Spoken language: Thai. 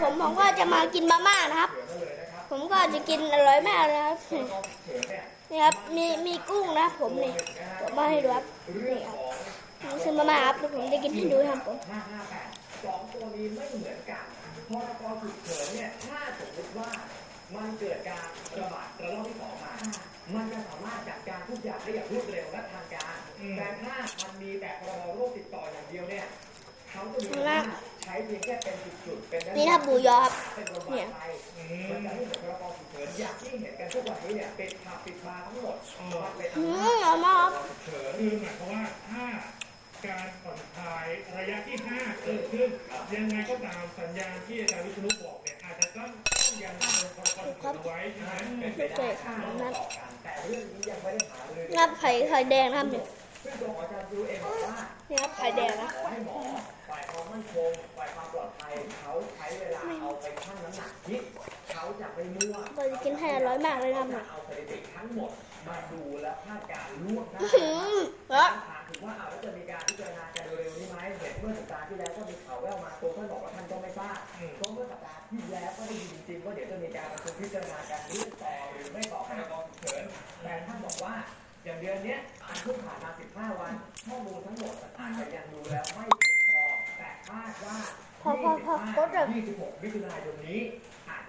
ผมผมก็จะมากินมาม่านะครับ ผมก็จะกินอร่อยมากเลยครับนี่ครับมีมีกุ้งนะผมนี่ผมมาให้ดูครับนี่ครับนี่คือมาม่าครับแล้วผมจะกินให้ดูครับผมสองตัวนี้ไม่เหมือนกันพรกฉุกเฉินเนี่ยถ้าสมมติว่ามันเกิดการระบาดระลอกที่สองมา มันจะสามารถจัดการทุกอย่างได้อย่างรวดเร็วและทันการ แต่ถ้ามันมีแต่พรบโรคติดต่ออย่างเดียวเนี่ยเขาจะมีอำนาจ ใช้เพียงแค่เป็นจุดๆเป็นนี่ครับหมูยอครับเป็นโรงพยาบาลไปมันจะไม่เหมือนพรกฉุกเฉินอย่างที่เห็นกันทุกวันนี้เนี่ยเป็นผับปิดบาร์ทั้งหมดมันเป็นอือำนาจมอร่อยมากครับเฉินคือหมายความว่าถ้าการผ่อนคลายระยะที่ 5 เกิดขึ้นยังไงก็ตามสัญญาณที่อาจารย์วิษณุบอกเนี่ยอาจจะต้องต้องยังคงพรกฉุกเฉินเอาไว้ใช่ไหมเป็นไปได้ถ้าเราต่อกันแต่เรื่องนี้ยังไม่ได้หาเลยงับไข่ไข่แดงนะครับนี่ซึ่งตัวของอาจารย์ยูเองบอกว่านี่ครับไข่แดงนะ วามมั่นคงฝ่ายความปลอดภัยเขาใช้เวลาเอาไปชั่งน้ำหนักคิดเขาจะไม่มั่วเราจะกินให้อร่อยมากเลยนะครับจะนี่เอาสถิติทั้งหมดมาดูและคาดการณ์ล่วงหน้าอื้อหือเหรอถามถึงว่าเอาแล้วจะมีการพิจารณากันเร็วๆนี้ไหมเห็นเมื่อสัปดาห์ที่แล้วก็มีข่าวแว่วมาตัวท่านบอกว่าท่านก็ไม่ทราบก็เมื่อสัปดาห์ที่แล้วก็ได้ยินจริงๆว่าเดี๋ยวจะมีการประชุมพิจารณาการยื่นต่อหรือไม่ต่อพรกฉุกเฉินแต่ท่านบอกว่าอย่างเดือนเนี้ยอันเพิ่งผ่านมา 15 วันข้อมูลทั้งหมดอาจจะยังดูแล้วไม่เพียงพอ แต่คาดว่า พอพอพอ 25 ก็จะ 26มิถุนายนนี้อาจจะ